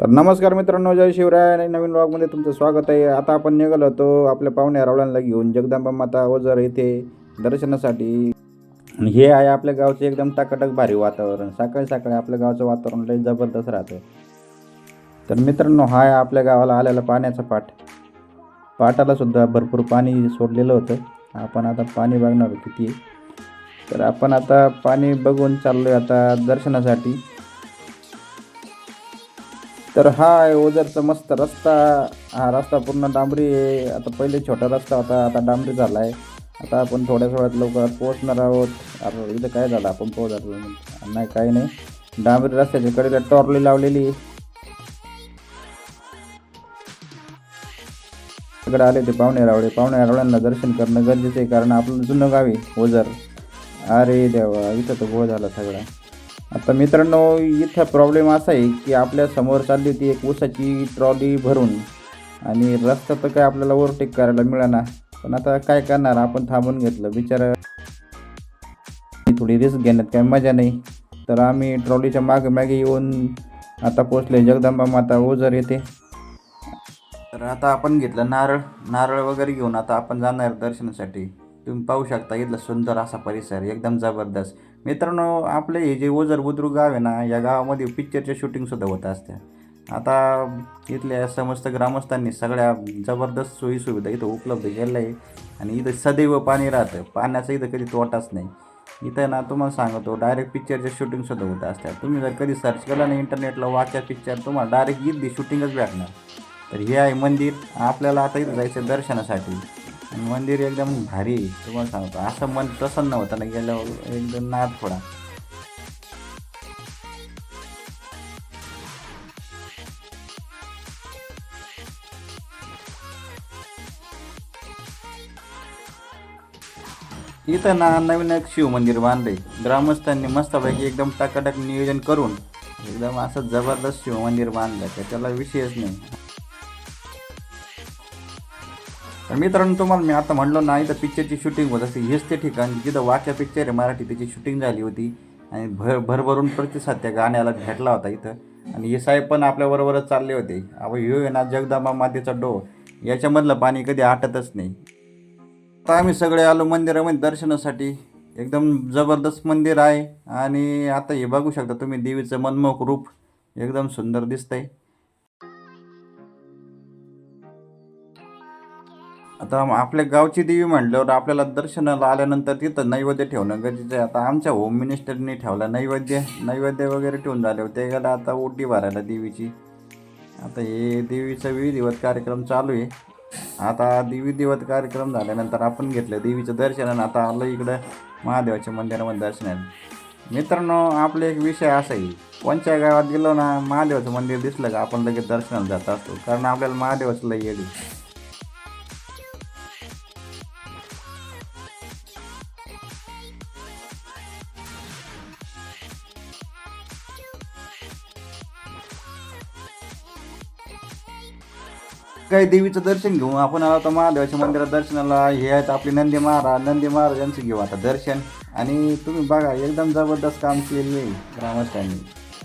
तर नमस्कार मित्रांनो जय शिवराय आणि नवीन ब्लॉगमध्ये तुमचं स्वागत आहे. आता आपण निघालो होतो आपल्या पाहुण्या रावळ्यांना घेऊन जगदंबा माता ओझर येथे दर्शनासाठी. आणि हे आहे आपल्या गावचं एकदम टाकाटक भारी वातावरण. सकाळी सकाळी आपल्या गावचं वातावरण लई जबरदस्त राहतं तर मित्रांनो हा आहे आपल्या गावाला आलेला पाण्याचा पाठ पाटाला सुद्धा भरपूर पाणी सोडलेलं होतं. आपण आता पाणी बघणार किती तर आपण आता पाणी बघून चाललो आहे आता दर्शनासाठी. तर हा आहे ओझरचा मस्त रस्ता. हा रस्ता पूर्ण डांबरी आहे. आता पहिले छोटा रस्ता होता आता डांबरी झाला आहे आता आपण थोड्याच वेळात लवकर पोहोचणार आहोत. अरे इथं काय झालं? आपण पोहोचलो नाही काही नाही. डांबरी रस्त्याच्या कडेला टॉर्ली लावलेली तिकडे आले ते पाहुणे रावळे. पाहुणे रावळ्यांना दर्शन करणं गरजेचं आहे कारण आपलं जुनं गावी ओझर. अरे देवा इथं तर गोळ झाला सगळा. आता मित्रांनो इथं प्रॉब्लेम असा आहे की आपल्यासमोर चालली होती एक ऊसाची ट्रॉली भरून. आणि रस्ता तर काय आपल्याला ओव्हरटेक करायला मिळाला. पण आता काय करणार? आपण थांबून घेतलं. बिचारा थोडी रिस्क घेण्यात काही मजा नाही. तर आम्ही ट्रॉलीच्या मागे मागे येऊन आता पोचले जगदंबा माता ओझर येते तर आता आपण घेतलं नारळ. नारळ वगैरे घेऊन आता आपण जाणार दर्शनासाठी. तुम्ही पाहू शकता इथला सुंदर असा परिसर. एकदम जबरदस्त. मित्रांनो आपले हे जे ओझर बुद्रुक गाव आहे ना या गावामध्ये पिक्चरच्या शूटिंगसुद्धा होत असत्या आता इथल्या समस्त ग्रामस्थांनी सगळ्या जबरदस्त सोयीसुविधा इथं उपलब्ध केल्या आहे आणि इथं सदैव पाणी राहतं. पाण्याचा इथं कधी तोटाच नाही. इथं ना तुम्हाला सांगतो डायरेक्ट पिक्चरच्या शूटिंगसुद्धा होत असतात. तुम्ही जर कधी सर्च केलं ना इंटरनेटला वाचा पिक्चर तुम्हाला डायरेक्ट इथली शूटिंगच भेटणार. तर हे आहे मंदिर. आपल्याला आता इथं जायचं दर्शनासाठी. मंदिर एकदम भारी तुम्हाला सांगतो. असं मन प्रसन्न होतं ना गेल्यावर एकदम नाद थोडा इथं ना नवीन एक शिव मंदिर बांधले ग्रामस्थांनी मस्तपैकी एकदम टकाटक नियोजन करून एकदम असं जबरदस्त शिव मंदिर बांधलं तर त्याला विषयच नाही. तर मित्रांनो तुम्हाला मी आता म्हणलो ना इथं पिक्चरची शूटिंग होत असते. हेच ते ठिकाण जिथं वाक्या पिक्चर आहे मराठी त्याची शूटिंग झाली होती. आणि भर भरभरून प्रतिसाद त्या गाण्याला भेटला होता इथं. आणि हे साहेब पण आपल्याबरोबरच चालले होते. अहो ह्यो आहे ना जगदंबा मातेचा डो याच्यामधलं पाणी कधी आटतच नाही. आता आम्ही सगळे आलो मंदिरामध्ये दर्शनासाठी. एकदम जबरदस्त मंदिर आहे. आणि आता हे बघू शकता तुम्ही देवीचं मनमोहक रूप. एकदम सुंदर दिसतंय. आता आपल्या गावची देवी म्हटल्यावर आपल्याला दर्शनाला आल्यानंतर तिथं नैवेद्य ठेवणं गरजेचं आहे. आता आमच्या होम मिनिस्टरनी ठेवला नैवेद्य. नैवेद्य वगैरे ठेवून झाले होते. गेला आता ओटी भरायला देवीची. आता हे देवीचा विधिवत कार्यक्रम चालू आहे. आता विधिवत कार्यक्रम झाल्यानंतर आपण घेतलं देवीचं दर्शन आणि आता आलं इकडं महादेवाच्या मंदिरामध्ये दर्शनाला. मित्रांनो आपले एक विषय असा आहे. कोणत्या गावात गेलो ना महादेवाचं मंदिर दिसलं का आपण लगेच दर्शनाला जात असतो. कारण आपल्याला महादेवाचं लई येईल काही देवीचं दर्शन घेऊ. आपण आलो आता महादेवाच्या मंदिरात दर्शनाला. हे आहेत आपले नंदी महाराज. नंदी महाराजांचं घेऊ आता दर्शन. आणि तुम्ही बघा एकदम जबरदस्त काम केलेलं आहे ग्रामस्थांनी.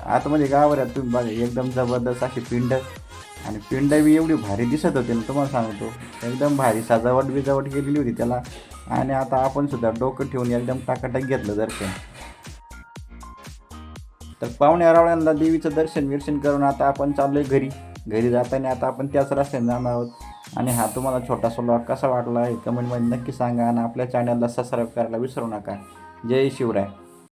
आतमध्ये आहे तुम्ही बघा एकदम जबरदस्त अशी पिंड. आणि पिंड बी एवढी भारी दिसत होती ना तुम्हाला सांगतो. एकदम भारी सजावट बिजावट केलेली होती त्याला. आणि आता आपण सुद्धा डोकं ठेवून एकदम टाकाटाक घेतलं दर्शन. तर पाहुण्या रावळ्यांना देवीचं दर्शन विर्शन करून आता आपण चाललोय घरी. घरी जाताना आता आपण त्याच रस्त्याने जाणार आहोत. आणि हा तुम्हाला छोटासा ब्लॉग कसा वाटला हे कमेंटमध्ये नक्की सांगा आणि आपल्या चॅनलला सबस्क्राईब करायला विसरू नका. जय शिवराय.